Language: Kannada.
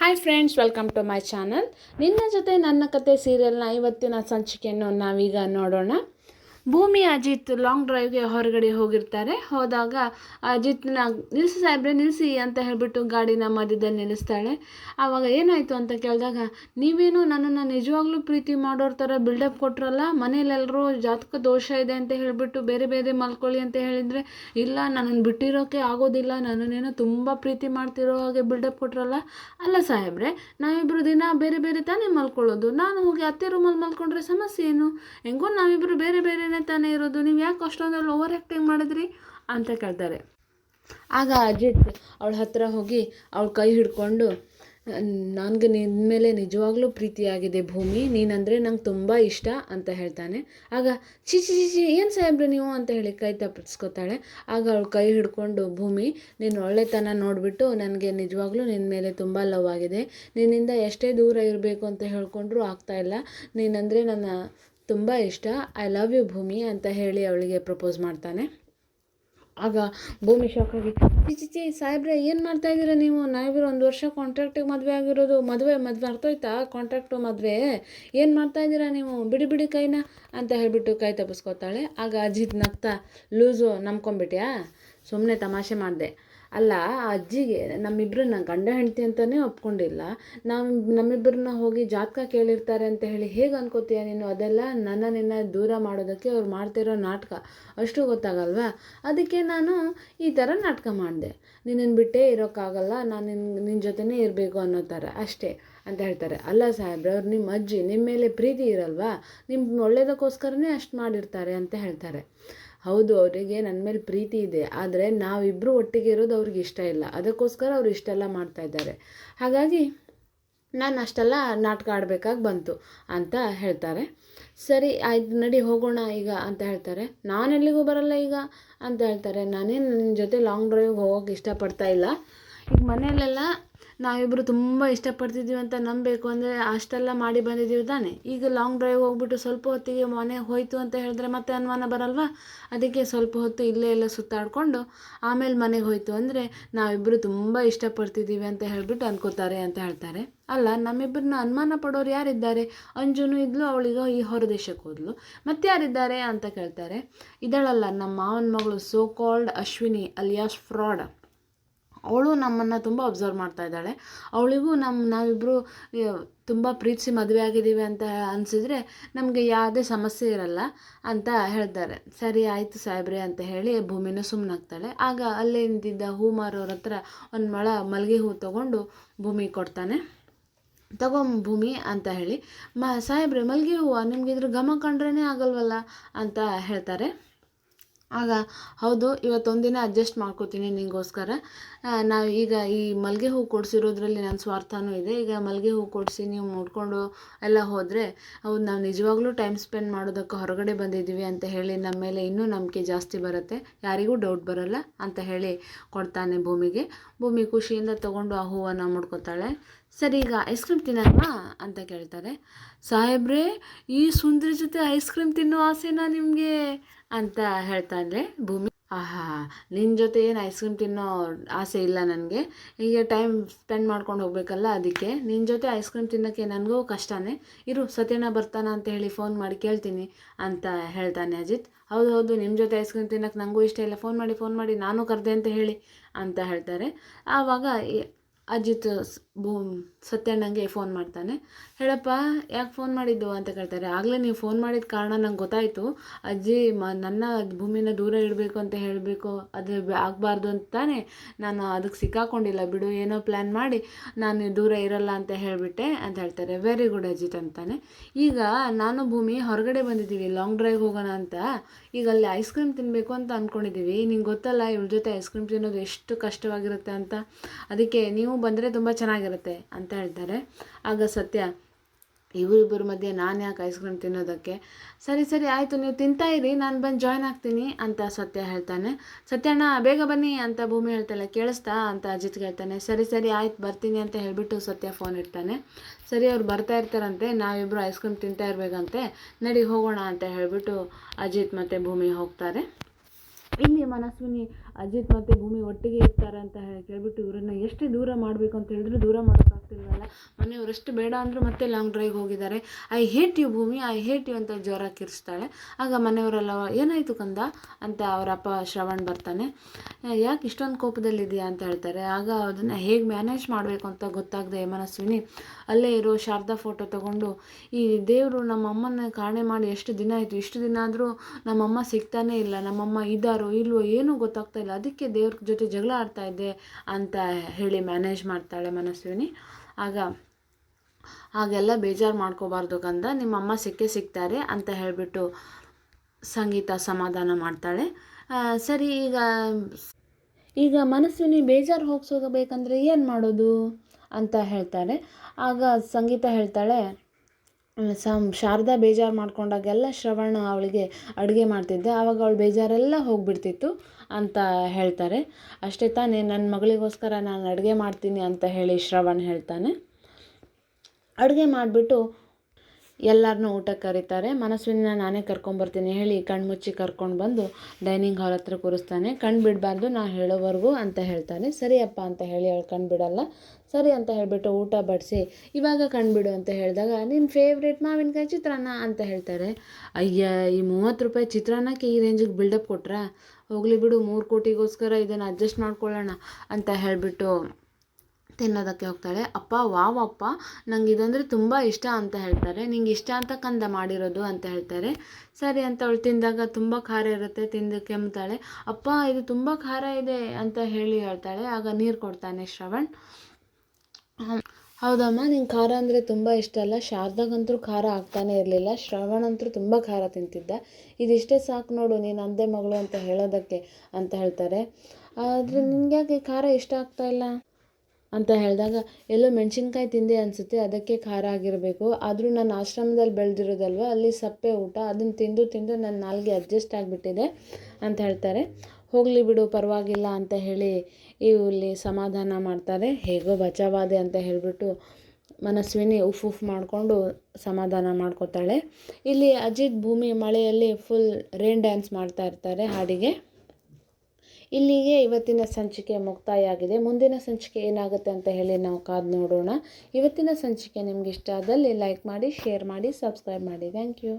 Hi friends welcome to my channel ನಿನ್ನ ಜೊತೆ ನನ್ನ ಕತೆ ಸೀರಿಯಲ್ನ ಇವತ್ತಿನ ಸಂಚಿಕೆಯನ್ನು ನಾವೀಗ ನೋಡೋಣ. ಭೂಮಿ ಅಜಿತ್ ಲಾಂಗ್ ಡ್ರೈವ್ಗೆ ಹೊರಗಡೆ ಹೋಗಿರ್ತಾರೆ. ಹೋದಾಗ ಅಜಿತ್ನ ನಿಲ್ಸಿ ಸಾಹೇಬ್ರೆ ನಿಲ್ಲಿಸಿ ಅಂತ ಹೇಳಿಬಿಟ್ಟು ಗಾಡಿನ ಮಧ್ಯದಲ್ಲಿ ನಿಲ್ಲಿಸ್ತಾಳೆ. ಆವಾಗ ಏನಾಯಿತು ಅಂತ ಕೇಳಿದಾಗ, ನೀವೇನು ನನ್ನನ್ನು ನಿಜವಾಗ್ಲೂ ಪ್ರೀತಿ ಮಾಡೋರ ಥರ ಬಿಲ್ಡಪ್ ಕೊಟ್ರಲ್ಲ ಮನೇಲೆಲ್ಲರೂ ಜಾತಕ ದೋಷ ಇದೆ ಅಂತ ಹೇಳಿಬಿಟ್ಟು ಬೇರೆ ಬೇರೆ ಮಲ್ಕೊಳ್ಳಿ ಅಂತ ಹೇಳಿದರೆ, ಇಲ್ಲ ನನ್ನನ್ನು ಬಿಟ್ಟಿರೋಕ್ಕೆ ಆಗೋದಿಲ್ಲ, ನನ್ನನ್ನೇನೋ ತುಂಬ ಪ್ರೀತಿ ಮಾಡ್ತಿರೋ ಹಾಗೆ ಬಿಲ್ಡಪ್ ಕೊಟ್ರಲ್ಲ. ಅಲ್ಲ ಸಾಹೇಬ್ರೆ ನಾವಿಬ್ಬರು ದಿನ ಬೇರೆ ಬೇರೆ ತಾನೇ ಮಲ್ಕೊಳ್ಳೋದು. ನಾನು ಹೋಗಿ ಅತ್ತೆ ರೂಮಲ್ಲಿ ಮಲ್ಕೊಂಡ್ರೆ ಸಮಸ್ಯೆ ಏನು? ಹೆಂಗೋ ನಾವಿಬ್ಬರು ಬೇರೆ ಬೇರೆ ಬೇರೆನೇ ತಾನೇ ಇರೋದು. ನೀವು ಯಾಕೆ ಅಷ್ಟೊಂದಲ್ಲಿ ಓವರ್ ಆ್ಯಕ್ಟಿಂಗ್ ಮಾಡಿದ್ರಿ ಅಂತ ಕೇಳ್ತಾರೆ. ಆಗ ಅಜಿತ್ ಅವಳ ಹತ್ರ ಹೋಗಿ ಅವಳ ಕೈ ಹಿಡ್ಕೊಂಡು ನನಗೆ ನಿನ್ನ ಮೇಲೆ ನಿಜವಾಗ್ಲೂ ಪ್ರೀತಿಯಾಗಿದೆ ಭೂಮಿ, ನೀನಂದರೆ ನಂಗೆ ತುಂಬ ಇಷ್ಟ ಅಂತ ಹೇಳ್ತಾನೆ. ಆಗ ಚಿ ಚಿ ಚಿ ಏನು ಸಾಹೇಬ್ರೆ ನೀವು? ಅಂತ ಹೇಳಿ ಕೈ ತಪ್ಪಿಸ್ಕೊತಾಳೆ. ಆಗ ಅವಳು ಕೈ ಹಿಡ್ಕೊಂಡು, ಭೂಮಿ, ನೀನು ಒಳ್ಳೆತನ ನೋಡಿಬಿಟ್ಟು ನನಗೆ ನಿಜವಾಗ್ಲೂ ನಿನ್ನ ಮೇಲೆ ತುಂಬ ಲವ್ ಆಗಿದೆ. ನಿನ್ನಿಂದ ಎಷ್ಟೇ ದೂರ ಇರಬೇಕು ಅಂತ ಹೇಳ್ಕೊಂಡ್ರೂ ಆಗ್ತಾಯಿಲ್ಲ ನೀನಂದರೆ ನನ್ನ ತುಂಬ ಇಷ್ಟ. ಐ ಲವ್ ಯು ಭೂಮಿ ಅಂತ ಹೇಳಿ ಅವಳಿಗೆ ಪ್ರಪೋಸ್ ಮಾಡ್ತಾನೆ. ಆಗ ಭೂಮಿ ಶಾಕಾಗಿ ಚಿ ಚಿ ಚಿ ಸಾಹೇಬ್ರೆ, ಏನು ಮಾಡ್ತಾ ಇದ್ದೀರಾ ನೀವು? ನಾವಿರೋ ಒಂದು ವರ್ಷ ಕಾಂಟ್ರಾಕ್ಟಿಗೆ ಮದುವೆ ಆಗಿರೋದು, ಮದುವೆ ಮದುವೆ ಅರ್ಥೋಯ್ತಾ ಕಾಂಟ್ರಾಕ್ಟು ಮದುವೆ. ಏನು ಮಾಡ್ತಾ ಇದ್ದೀರಾ ನೀವು? ಬಿಡಿ ಬಿಡಿ ಕೈನ ಅಂತ ಹೇಳಿಬಿಟ್ಟು ಕೈ ತಪ್ಪಿಸ್ಕೊತಾಳೆ. ಆಗ ಅಜಿತ್ ನಗ್ತಾ, ಲೂಸು ನಂಬ್ಕೊಂಬಿಟ್ಯಾ ಸುಮ್ಮನೆ ತಮಾಷೆ ಮಾಡಿದೆ. ಅಲ್ಲ, ಆ ಅಜ್ಜಿಗೆ ನಮ್ಮಿಬ್ಬರನ್ನ ಗಂಡ ಹೆಂಡತಿ ಅಂತಲೇ ಒಪ್ಕೊಂಡಿಲ್ಲ. ನಾವು ನಮ್ಮಿಬ್ಬರನ್ನ ಹೋಗಿ ಜಾತಕ ಕೇಳಿರ್ತಾರೆ ಅಂತ ಹೇಳಿ ಹೇಗೆ ಅನ್ಕೋತೀಯ ನೀನು? ಅದೆಲ್ಲ ನನ್ನ ನಿನ್ನ ದೂರ ಮಾಡೋದಕ್ಕೆ ಅವ್ರು ಮಾಡ್ತಿರೋ ನಾಟಕ. ಅಷ್ಟು ಗೊತ್ತಾಗಲ್ವಾ? ಅದಕ್ಕೆ ನಾನು ಈ ಥರ ನಾಟಕ ಮಾಡಿದೆ. ನಿನ್ನನ್ನು ಬಿಟ್ಟೇ ಇರೋಕ್ಕಾಗಲ್ಲ, ನಾನು ನಿನ್ನ ನಿನ್ನ ಜೊತೆನೇ ಇರಬೇಕು ಅನ್ನೋ ಥರ ಅಷ್ಟೇ ಅಂತ ಹೇಳ್ತಾರೆ. ಅಲ್ಲ ಸಾಹೇಬ್ರೆ, ಅವ್ರು ನಿಮ್ಮ ಅಜ್ಜಿ ನಿಮ್ಮ ಮೇಲೆ ಪ್ರೀತಿ ಇರಲ್ವಾ? ನಿಮ್ಮ ಒಳ್ಳೆಯದಕ್ಕೋಸ್ಕರನೇ ಅಷ್ಟು ಮಾಡಿರ್ತಾರೆ ಅಂತ ಹೇಳ್ತಾರೆ. ಹೌದು, ಅವರಿಗೆ ನನ್ನ ಮೇಲೆ ಪ್ರೀತಿ ಇದೆ. ಆದರೆ ನಾವಿಬ್ಬರು ಒಟ್ಟಿಗೆ ಇರೋದು ಅವ್ರಿಗೆ ಇಷ್ಟ ಇಲ್ಲ. ಅದಕ್ಕೋಸ್ಕರ ಅವ್ರು ಇಷ್ಟೆಲ್ಲ ಮಾಡ್ತಾ ಇದ್ದಾರೆ. ಹಾಗಾಗಿ ನಾನು ಅಷ್ಟೆಲ್ಲ ನಾಟಕ ಆಡಬೇಕಾಗಿ ಬಂತು ಅಂತ ಹೇಳ್ತಾರೆ. ಸರಿ, ಆಯ್ತು, ನಡಿ ಹೋಗೋಣ ಈಗ ಅಂತ ಹೇಳ್ತಾರೆ. ನಾನು ಎಲ್ಲಿಗೂ ಬರಲ್ಲ ಈಗ ಅಂತ ಹೇಳ್ತಾರೆ. ನಾನೇನು ನಿನ್ನ ಜೊತೆ ಲಾಂಗ್ ಡ್ರೈವ್ಗೆ ಹೋಗೋಕೆ ಇಷ್ಟಪಡ್ತಾ ಇಲ್ಲ. ಈಗ ಮನೆಯಲ್ಲೆಲ್ಲ ನಾವಿಬ್ಬರು ತುಂಬ ಇಷ್ಟಪಡ್ತಿದ್ದೀವಿ ಅಂತ ನಂಬಬೇಕು ಅಂದರೆ ಅಷ್ಟೆಲ್ಲ ಮಾಡಿ ಬಂದಿದ್ದೀವಿ ತಾನೆ. ಈಗ ಲಾಂಗ್ ಡ್ರೈವ್ ಹೋಗ್ಬಿಟ್ಟು ಸ್ವಲ್ಪ ಹೊತ್ತಿಗೆ ಮನೆ ಹೋಯಿತು ಅಂತ ಹೇಳಿದ್ರೆ ಮತ್ತೆ ಅನುಮಾನ ಬರಲ್ವಾ? ಅದಕ್ಕೆ ಸ್ವಲ್ಪ ಹೊತ್ತು ಇಲ್ಲೇ ಎಲ್ಲ ಸುತ್ತಾಡಿಕೊಂಡು ಆಮೇಲೆ ಮನೆಗೆ ಹೋಯಿತು ಅಂದರೆ ನಾವಿಬ್ಬರು ತುಂಬ ಇಷ್ಟಪಡ್ತಿದ್ದೀವಿ ಅಂತ ಹೇಳಿಬಿಟ್ಟು ಅನ್ಕೋತಾರೆ ಅಂತ ಹೇಳ್ತಾರೆ. ಅಲ್ಲ ನಮ್ಮಿಬ್ಬರನ್ನ ಅನುಮಾನ ಪಡೋರು ಯಾರಿದ್ದಾರೆ? ಅಂಜುನು ಇದ್ಲು, ಅವಳಿಗೋ ಈ ಹೊರದೇಶಕ್ಕೆ ಹೋದ್ಲು. ಮತ್ತೆ ಯಾರಿದ್ದಾರೆ ಅಂತ ಕೇಳ್ತಾರೆ. ಇದಳಲ್ಲ ನಮ್ಮ ಮಾವನ ಮಗಳು so called Ashwini, alias fraud ಅವಳು ನಮ್ಮನ್ನು ತುಂಬ ಅಬ್ಸರ್ವ್ ಮಾಡ್ತಾ ಇದ್ದಾಳೆ. ಅವಳಿಗೂ ನಮ್ಮ ನಾವಿಬ್ಬರು ತುಂಬ ಪ್ರೀತಿಸಿ ಮದುವೆ ಆಗಿದ್ದೀವಿ ಅಂತ ಅನಿಸಿದ್ರೆ ನಮಗೆ ಯಾವುದೇ ಸಮಸ್ಯೆ ಇರಲ್ಲ ಅಂತ ಹೇಳ್ತಾರೆ. ಸರಿ ಆಯಿತು ಸಾಹೇಬ್ರೆ ಅಂತ ಹೇಳಿ ಭೂಮಿನ ಸುಮ್ಮನಾಗ್ತಾಳೆ ಆಗ ಅಲ್ಲೇ ನಿಂತಿದ್ದ ಹೂ ಮಾರೋರ ಹತ್ರ ಒಂದು ಮೊಳ ಮಲ್ಲಿಗೆ ಹೂ ತೊಗೊಂಡು ಭೂಮಿ ಕೊಡ್ತಾನೆ. ಭೂಮಿ ಅಂತ ಹೇಳಿ, ಮ, ಸಾಹೇಬ್ರೆ ಮಲ್ಲಿಗೆ ಹೂವು ನಿಮ್ಗೆ ಇದ್ರ ಘಮ ಕಂಡ್ರೇ ಆಗಲ್ವಲ್ಲ? ಅಂತ ಹೇಳ್ತಾರೆ. ಆಗ ಹೌದು, ಇವತ್ತೊಂದಿನ ಅಡ್ಜಸ್ಟ್ ಮಾಡ್ಕೋತೀನಿ ನಿಂಗೋಸ್ಕರ. ನಾವು ಈಗ ಈ ಮಲ್ಲಿಗೆ ಹೂ ಕೊಡಿಸಿರೋದ್ರಲ್ಲಿ ನನ್ನ ಸ್ವಾರ್ಥನೂ ಇದೆ. ಈಗ ಮಲ್ಲಿಗೆ ಹೂ ಕೊಡಿಸಿ ನೀವು ಮುಡ್ಕೊಂಡು ಎಲ್ಲ ಹೋದರೆ, ಹೌದು, ನಾವು ನಿಜವಾಗ್ಲೂ ಟೈಮ್ ಸ್ಪೆಂಡ್ ಮಾಡೋದಕ್ಕೆ ಹೊರಗಡೆ ಬಂದಿದ್ದೀವಿ ಅಂತ ಹೇಳಿ ನಮ್ಮ ಮೇಲೆ ಇನ್ನೂ ನಂಬಿಕೆ ಜಾಸ್ತಿ ಬರುತ್ತೆ. ಯಾರಿಗೂ ಡೌಟ್ ಬರೋಲ್ಲ ಅಂತ ಹೇಳಿ ಕೊಡ್ತಾನೆ ಭೂಮಿಗೆ. ಭೂಮಿ ಖುಷಿಯಿಂದ ತಗೊಂಡು ಆ ಹೂವನ್ನು ಮುಡ್ಕೋತಾಳೆ. ಸರಿ, ಈಗ ಐಸ್ ಕ್ರೀಮ್ ತಿನ್ನಲ್ವಾ ಅಂತ ಕೇಳ್ತಾರೆ. ಸಾಹೇಬ್ರೆ, ಈ ಸುಂದರಿ ಜೊತೆ ಐಸ್ ಕ್ರೀಮ್ ತಿನ್ನೋ ಆಸೆನಾ ನಿಮಗೆ? ಅಂತ ಹೇಳ್ತಾನೆ ಭೂಮಿ, ಆಹಾ ನಿನ್ನ ಜೊತೆ ಏನು ಐಸ್ ಕ್ರೀಮ್ ತಿನ್ನೋ ಆಸೆ ಇಲ್ಲ ನನಗೆ. ಈಗ ಟೈಮ್ ಸ್ಪೆಂಡ್ ಮಾಡ್ಕೊಂಡು ಹೋಗಬೇಕಲ್ಲ ಅದಕ್ಕೆ. ನಿನ್ನ ಜೊತೆ ಐಸ್ ಕ್ರೀಮ್ ತಿನ್ನೋಕ್ಕೆ ನನಗೂ ಕಷ್ಟನೇ. ಇರು ಸತ್ಯನ ಬರ್ತಾನ ಅಂತ ಹೇಳಿ ಫೋನ್ ಮಾಡಿ ಕೇಳ್ತೀನಿ ಅಂತ ಹೇಳ್ತಾನೆ ಅಜಿತ್. ಹೌದು ಹೌದು ನಿಮ್ಮ ಜೊತೆ ಐಸ್ ಕ್ರೀಮ್ ತಿನ್ನೋಕ್ಕೆ ನನಗೂ ಇಷ್ಟ ಇಲ್ಲ. ಫೋನ್ ಮಾಡಿ ಫೋನ್ ಮಾಡಿ, ನಾನು ಕರೆದೆ ಅಂತ ಹೇಳಿ ಅಂತ ಹೇಳ್ತಾರೆ. ಆವಾಗ ಅಜಿತ್ ಭೂ ಸತ್ಯಣ್ಣಂಗೆ ಫೋನ್ ಮಾಡ್ತಾನೆ. ಹೇಳಪ್ಪ, ಯಾಕೆ ಫೋನ್ ಮಾಡಿದ್ದು ಅಂತ ಕೇಳ್ತಾರೆ. ಆಗಲೇ ನೀವು ಫೋನ್ ಮಾಡಿದ ಕಾರಣ ನಂಗೆ ಗೊತ್ತಾಯಿತು. ಅಜ್ಜಿ, ಮ, ನನ್ನ ಭೂಮಿನ ದೂರ ಇಡಬೇಕು ಅಂತ ಹೇಳಬೇಕು. ಅದು ಆಗಬಾರ್ದು ಅಂತ ತಾನೇ. ನಾನು ಅದಕ್ಕೆ ಸಿಕ್ಕಾಕೊಂಡಿಲ್ಲ. ಬಿಡು, ಏನೋ ಪ್ಲ್ಯಾನ್ ಮಾಡಿ ನಾನು ದೂರ ಇರಲ್ಲ ಅಂತ ಹೇಳಿಬಿಟ್ಟೆ ಅಂತ ಹೇಳ್ತಾರೆ. ವೆರಿ ಗುಡ್ ಅಜಿತ್ ಅಂತಾನೆ. ಈಗ ನಾನು ಭೂಮಿ ಹೊರಗಡೆ ಬಂದಿದ್ದೀವಿ. ಲಾಂಗ್ ಡ್ರೈವ್ ಹೋಗೋಣ ಅಂತ. ಈಗ ಅಲ್ಲಿ ಐಸ್ ಕ್ರೀಮ್ ತಿನ್ನಬೇಕು ಅಂತ ಅಂದ್ಕೊಂಡಿದ್ದೀವಿ ನಿಂಗೆ ಗೊತ್ತಲ್ಲ ಇವ್ರ ಜೊತೆ ಐಸ್ ಕ್ರೀಮ್ ತಿನ್ನೋದು ಎಷ್ಟು ಕಷ್ಟವಾಗಿರುತ್ತೆ ಅಂತ. ಅದಕ್ಕೆ ನೀವು ಬಂದರೆ ತುಂಬ ಚೆನ್ನಾಗಿರುತ್ತೆ ಅಂತ ಹೇಳ್ತಾರೆ. ಆಗ ಸತ್ಯ, ಇವರಿಬ್ಬರ ಮಧ್ಯೆ ನಾನು ಯಾಕೆ ಐಸ್ ಕ್ರೀಮ್ ತಿನ್ನೋದಕ್ಕೆ? ಸರಿ ಸರಿ, ಆಯಿತು, ನೀವು ತಿಂತಾ ಇರಿ, ನಾನು ಬಂದು ಜಾಯ್ನ್ ಆಗ್ತೀನಿ, ಅಂತ ಸತ್ಯ ಹೇಳ್ತಾನೆ. ಸತ್ಯಣ್ಣ, ಬೇಗ ಬನ್ನಿ, ಅಂತ ಭೂಮಿ ಹೇಳ್ತಾಳೆ ಕೇಳಿಸ್ತಾ? ಅಂತ ಅಜಿತ್ ಹೇಳ್ತಾನೆ ಸರಿ ಸರಿ, ಆಯ್ತು, ಬರ್ತೀನಿ, ಅಂತ ಹೇಳಿಬಿಟ್ಟು ಸತ್ಯ ಫೋನ್ ಇಡ್ತಾನೆ. ಸರಿ, ಅವ್ರು ಬರ್ತಾ ಇರ್ತಾರಂತೆ ನಾವಿಬ್ಬರು ಐಸ್ ಕ್ರೀಮ್ ತಿಂತಾ ಇರಬೇಕಂತೆ, ನಡಿ ಹೋಗೋಣ, ಅಂತ ಹೇಳಿಬಿಟ್ಟು ಅಜಿತ್ ಮತ್ತು ಭೂಮಿ ಹೋಗ್ತಾರೆ. ಇಲ್ಲಿ ಮನಸ್ವಿನಿ ಅಜಿತ್ ಮತ್ತು ಭೂಮಿ ಒಟ್ಟಿಗೆ ಇರ್ತಾರೆ ಅಂತ ಕೇಳಿಬಿಟ್ಟು ಇವರನ್ನು ಎಷ್ಟು ದೂರ ಮಾಡಬೇಕು ಅಂತ ಹೇಳಿದ್ರು ದೂರ ಮಾಡೋಕ್ಕಾಗ್ತಿಲ್ವಲ್ಲ ಮನೆಯವರೆಷ್ಟು ಬೇಡ ಅಂದರೂ ಮತ್ತೆ ಲಾಂಗ್ ಡ್ರೈವ್ ಹೋಗಿದ್ದಾರೆ. I hate you Bhoomi I hate you ಅಂತ ಜ್ವರ ಕಿರಿಸ್ತಾಳೆ ಆಗ ಮನೆಯವರೆಲ್ಲ, ಏನಾಯಿತು ಕಂದ? ಅಂತ ಅವರ ಅಪ್ಪ ಶ್ರವಣ್ ಬರ್ತಾನೆ. ಯಾಕೆ ಇಷ್ಟೊಂದು ಕೋಪದಲ್ಲಿದೆಯಾ ಅಂತ ಹೇಳ್ತಾರೆ. ಆಗ ಅದನ್ನು ಹೇಗೆ ಮ್ಯಾನೇಜ್ ಮಾಡಬೇಕು ಅಂತ ಗೊತ್ತಾಗದೆ ಮನಸ್ವಿನಿ ಅಲ್ಲೇ ಇರೋ ಶಾರದಾ ಫೋಟೋ ತಗೊಂಡು, ಈ ದೇವರು ನಮ್ಮ ಅಮ್ಮನ ಕಾಣೆ ಮಾಡಿ ಎಷ್ಟು ದಿನ ಆಯಿತು? ಇಷ್ಟು ದಿನ ಆದರೂ ನಮ್ಮಮ್ಮ ಸಿಗ್ತಾನೇ ಇಲ್ಲ. ನಮ್ಮಮ್ಮ ಇದ್ದಾರೋ ಇಲ್ವೋ ಏನೂ ಗೊತ್ತಾಗ್ತಾ ಇಲ್ಲ, ಅದಕ್ಕೆ ದೇವ್ರ ಜೊತೆ ಜಗಳ ಆಡ್ತಾ ಇದ್ದೆ ಅಂತ ಹೇಳಿ ಮ್ಯಾನೇಜ್ ಮಾಡ್ತಾಳೆ ಮನಸ್ವಿನಿ. ಆಗ, ಹಾಗೆಲ್ಲ ಬೇಜಾರು ಮಾಡ್ಕೋಬಾರ್ದು ಕಂದ ನಿಮ್ಮಮ್ಮ ಸಿಕ್ಕೇ ಸಿಗ್ತಾರೆ ಅಂತ ಹೇಳಿಬಿಟ್ಟು ಸಂಗೀತ ಸಮಾಧಾನ ಮಾಡ್ತಾಳೆ. ಸರಿ, ಈಗ ಈಗ ಮನಸ್ವಿನಿ ಬೇಜಾರು ಹೋಗ್ಸೋಗಬೇಕಂದ್ರೆ ಏನು ಮಾಡೋದು ಅಂತ ಹೇಳ್ತಾರೆ. ಆಗ ಸಂಗೀತ ಹೇಳ್ತಾಳೆ ಸಮ್ ಶಾರದಾ ಬೇಜಾರು ಮಾಡ್ಕೊಂಡಾಗೆಲ್ಲ ಶ್ರವಣ ಅವಳಿಗೆ ಅಡುಗೆ ಮಾಡ್ತಿದ್ದೆ. ಆವಾಗ ಅವಳು ಬೇಜಾರೆಲ್ಲ ಹೋಗಿಬಿಡ್ತಿತ್ತು ಅಂತ ಹೇಳ್ತಾರೆ. ಅಷ್ಟೇ ತಾನೇ ನನ್ನ ಮಗಳಿಗೋಸ್ಕರ ನಾನು ಅಡುಗೆ ಮಾಡ್ತೀನಿ ಅಂತ ಹೇಳಿ ಶ್ರವಣ್ ಹೇಳ್ತಾನೆ. ಅಡುಗೆ ಮಾಡಿಬಿಟ್ಟು ಎಲ್ಲರನ್ನೂ ಊಟಕ್ಕೆ ಕರೀತಾರೆ. ಮನಸ್ವಿನ ನಾನೇ ಕರ್ಕೊಂಬರ್ತೀನಿ. ಹೇಳಿ ಕಣ್ಣು ಮುಚ್ಚಿ ಕರ್ಕೊಂಡು ಬಂದು ಡೈನಿಂಗ್ ಹಾಲ್ ಹತ್ರ ಕೂರಿಸ್ತಾನೆ. ಕಣ್ಣು ಬಿಡಬಾರ್ದು, ನಾ ಹೇಳೋವರೆಗೂ ಅಂತ ಹೇಳ್ತಾನೆ. ಸರಿಯಪ್ಪ ಅಂತ ಹೇಳಿ ಅವಳು ಕಣ್ಣು ಬಿಡಲ್ಲ. ಸರಿ ಅಂತ ಹೇಳಿಬಿಟ್ಟು ಊಟ ಬಡಿಸಿ, ಇವಾಗ ಬಿಡು ಅಂತ ಹೇಳಿದಾಗ ನಿನ್ನ ಫೇವ್ರೇಟ್ ಮಾವಿನಕಾಯಿ ಚಿತ್ರಾನ್ನ ಅಂತ ಹೇಳ್ತಾರೆ. ಅಯ್ಯ, ಈ ಮೂವತ್ತು ರೂಪಾಯಿ ಚಿತ್ರಾನ್ನಕ್ಕೆ ಈ ರೇಂಜಿಗೆ ಬಿಲ್ಡಪ್ ಕೊಟ್ರಾ? ಹೋಗಲಿ ಬಿಡು, ಮೂರು ಕೋಟಿಗೋಸ್ಕರ ಇದನ್ನು ಅಡ್ಜಸ್ಟ್ ಮಾಡ್ಕೊಳ್ಳೋಣ ಅಂತ ಹೇಳಿಬಿಟ್ಟು ತಿನ್ನೋದಕ್ಕೆ ಹೋಗ್ತಾಳೆ. ಅಪ್ಪ, ವಾವಪ್ಪ, ನಂಗೆ ಇದಂದರೆ ತುಂಬ ಇಷ್ಟ ಅಂತ ಹೇಳ್ತಾರೆ. ನಿಂಗೆ ಇಷ್ಟ ಅಂತ ಕಂದ ಮಾಡಿರೋದು ಅಂತ ಹೇಳ್ತಾರೆ. ಸರಿ ಅಂತ ಅವಳು ತಿಂದಾಗ ತುಂಬ ಖಾರ ಇರುತ್ತೆ, ತಿಂದು ಕೆಮ್ತಾಳೆ. ಅಪ್ಪ, ಇದು ತುಂಬ ಖಾರ ಇದೆ ಅಂತ ಹೇಳಿ ಹೇಳ್ತಾಳೆ. ಆಗ ನೀರು ಕೊಡ್ತಾನೆ ಶ್ರವಣ್. ಹೌದಮ್ಮ, ನಿಂಗೆ ಖಾರ ಅಂದರೆ ತುಂಬ ಇಷ್ಟ ಅಲ್ಲ? ಶಾರದಾಗಂತೂ ಖಾರ ಆಗ್ತಾನೆ ಇರಲಿಲ್ಲ. ಶ್ರವಣ್ ಅಂತೂ ತುಂಬ ಖಾರ ತಿಂತಿದ್ದ. ಇದಿಷ್ಟೇ ಸಾಕು ನೋಡು, ನೀನು ಅಂದೆ ಮಗಳು ಅಂತ ಹೇಳೋದಕ್ಕೆ, ಅಂತ ಹೇಳ್ತಾರೆ. ಆದರೆ ನಿನ್ಗೆ ಯಾಕೆ ಖಾರ ಇಷ್ಟ ಆಗ್ತಾ ಇಲ್ಲ? ಅಂತ ಹೇಳಿದಾಗ, ಎಲ್ಲೋ ಮೆಣಸಿನ್ಕಾಯಿ ತಿಂದೆ ಅನಿಸುತ್ತೆ, ಅದಕ್ಕೆ ಖಾರ ಆಗಿರಬೇಕು. ಆದರೂ ನಾನು ಆಶ್ರಮದಲ್ಲಿ ಬೆಳೆದಿರೋದಲ್ವ, ಅಲ್ಲಿ ಸಪ್ಪೆ ಊಟ ಅದನ್ನು ತಿಂದು ತಿಂದು ನನ್ನ ನಾಲ್ಗೆ ಅಡ್ಜಸ್ಟ್ ಆಗಿಬಿಟ್ಟಿದೆ ಅಂತ ಹೇಳ್ತಾರೆ. ಹೋಗಲಿ ಬಿಡು, ಪರವಾಗಿಲ್ಲ ಅಂತ ಹೇಳಿ ಇಲ್ಲಿ ಸಮಾಧಾನ ಮಾಡ್ತಾರೆ. ಹೇಗೋ ಬಚಾವಾದೆ ಅಂತ ಹೇಳಿಬಿಟ್ಟು ಮನಸ್ವಿನಿ ಉಫ್ ಉಫ್ ಮಾಡಿಕೊಂಡು ಸಮಾಧಾನ ಮಾಡ್ಕೋತಾಳೆ. ಇಲ್ಲಿ ಅಜಿತ್ ಭೂಮಿ ಮಳೆಯಲ್ಲಿ ಫುಲ್ ರೇನ್ ಡ್ಯಾನ್ಸ್ ಮಾಡ್ತಾ ಇರ್ತಾರೆ ಹಾಡಿಗೆ. ಇಲ್ಲಿಗೆ ಇವತ್ತಿನ ಸಂಚಿಕೆ ಮುಕ್ತಾಯ ಆಗಿದೆ ಮುಂದಿನ ಸಂಚಿಕೆ ಏನಾಗುತ್ತೆ ಅಂತ ಹೇಳಿ ನಾವು ಕಾದು ನೋಡೋಣ. ಇವತ್ತಿನ ಸಂಚಿಕೆ ನಿಮ್ಗೆ ಇಷ್ಟ ಆದಲ್ಲಿ ಲೈಕ್ ಮಾಡಿ ಶೇರ್ ಮಾಡಿ ಸಬ್ಸ್ಕ್ರೈಬ್ ಮಾಡಿ. Thank you